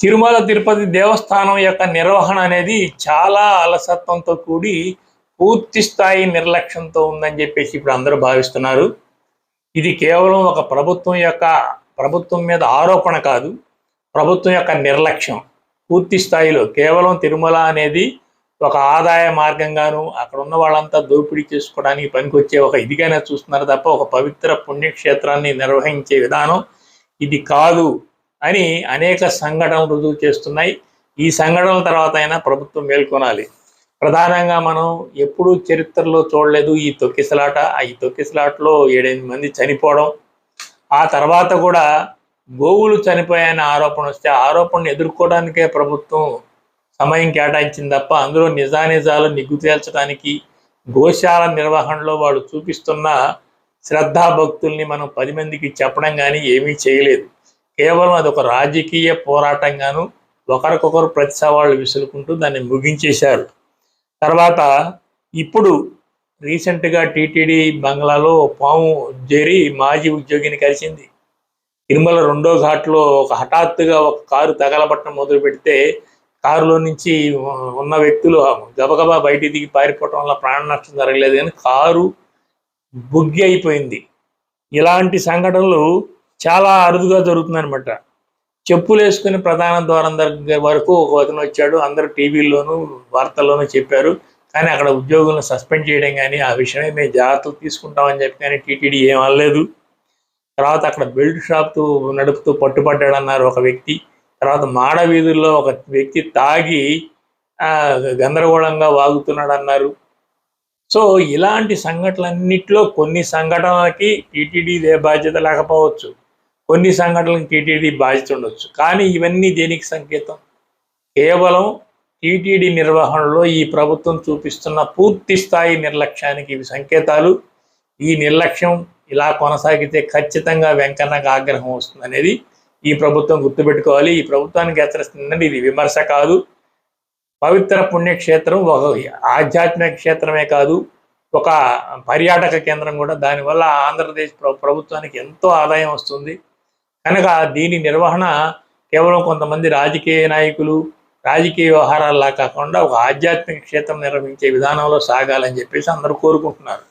తిరుమల తిరుపతి దేవస్థానం యొక్క నిర్వహణ అనేది చాలా అలసత్వంతో కూడి పూర్తి స్థాయి నిర్లక్ష్యంతో ఉందని చెప్పేసి ఇప్పుడు అందరూ భావిస్తున్నారు. ఇది కేవలం ఒక ప్రభుత్వం యొక్క ప్రభుత్వం మీద ఆరోపణ కాదు ప్రభుత్వం యొక్క నిర్లక్ష్యం. పూర్తి స్థాయిలో కేవలం తిరుమల అనేది ఒక ఆదాయ మార్గంగాను అక్కడ ఉన్న వాళ్ళంతా దోపిడీ చేసుకోవడానికి పనికొచ్చే ఒక ఇదిగానే చూస్తున్నారు తప్ప ఒక పవిత్ర పుణ్యక్షేత్రాన్ని నిర్వహించే విధానం ఇది కాదు. అని అనేక సంఘటనలు రుజువు చేస్తున్నాయి. ఈ సంఘటనల తర్వాత అయినా ప్రభుత్వం మేల్కొనాలి. ప్రధానంగా మనం ఎప్పుడూ చరిత్రలో చూడలేదు ఈ తొక్కిసలాట. ఈ తొక్కిసలాటలో ఏడెనిమిది మంది చనిపోవడం. ఆ తర్వాత కూడా గోవులు చనిపోయాయని ఆరోపణ వస్తే ఆరోపణను ఎదుర్కోవడానికే ప్రభుత్వం సమయం కేటాయించింది తప్ప అందులో నిజానిజాలు నిగ్గు తేల్చడానికి గోశాల నిర్వహణలో వాళ్ళు చూపిస్తున్న శ్రద్ధాభక్తుల్ని మనం పది మందికి చెప్పడం కానీ ఏమీ చేయలేదు. కేవలం అది ఒక రాజకీయ పోరాటంగాను ఒకరికొకరు ప్రతి సవాళ్ళు విసులుకుంటూ దాన్ని ముగించేశారు. తర్వాత ఇప్పుడు రీసెంట్గా టీటీడీ బంగ్లాలో పాము జేరి మాజీ ఉద్యోగిని కలిసింది. తిరుమల రెండో ఘాట్లో ఒక హఠాత్తుగా ఒక కారు తగలబట్టడం మొదలు పెడితే కారులో నుంచి ఉన్న వ్యక్తులు గబగబా బయటికి దిగి పారిపోవటం వల్ల ప్రాణ నష్టం జరగలేదు కానీ కారు బుగ్గి అయిపోయింది. ఇలాంటి సంఘటనలు చాలా అరుదుగా జరుగుతుందనమాట చెప్పులు వేసుకుని ప్రధాన ద్వారం దగ్గర వరకు ఒక అతను వచ్చాడు. అందరూ టీవీల్లోనూ వార్తల్లోనూ చెప్పారు. కానీ అక్కడ ఉద్యోగులను సస్పెండ్ చేయడం కానీ ఆ విషయమే మేము జాగ్రత్తలు తీసుకుంటామని చెప్పి కానీ టీటీడీ ఏం అనలేదు. తర్వాత అక్కడ బెల్ట్ షాప్ నడుపుతూ పట్టుపడ్డాడన్నారు ఒక వ్యక్తి. తర్వాత మాడ వీధుల్లో ఒక వ్యక్తి తాగి గందరగోళంగా వాగుతున్నాడు అన్నారు సో ఇలాంటి సంఘటనలన్నింటిలో కొన్ని సంఘటనలకి టీటీడీదే బాధ్యత లేకపోవచ్చు. కొన్ని సంఘటనలకు టీటీడీ బాధ్యత ఉండొచ్చు. కానీ ఇవన్నీ దేనికి సంకేతం? కేవలం టీటీడీ నిర్వహణలో ఈ ప్రభుత్వం చూపిస్తున్న పూర్తి స్థాయి నిర్లక్ష్యానికి ఇవి సంకేతాలు. ఈ నిర్లక్ష్యం ఇలా కొనసాగితే ఖచ్చితంగా వెంకన్నకు ఆగ్రహం వస్తుంది అనేది ఈ ప్రభుత్వం గుర్తుపెట్టుకోవాలి. ఈ ప్రభుత్వానికి హెచ్చరిస్తుందండి ఇది విమర్శ కాదు. పవిత్ర పుణ్యక్షేత్రం ఒక ఆధ్యాత్మిక క్షేత్రమే కాదు ఒక పర్యాటక కేంద్రం కూడా. దానివల్ల ఆంధ్రప్రదేశ్ ప్ర- ప్రభుత్వానికి ఎంతో ఆదాయం వస్తుంది. కనుక దీని నిర్వహణ కేవలం కొంతమంది రాజకీయ నాయకులు రాజకీయ వ్యవహారాల్లా కాకుండా ఒక ఆధ్యాత్మిక క్షేత్రం నిర్వహించే విధానంలో సాగాలని చెప్పేసి అందరూ కోరుకుంటున్నారు.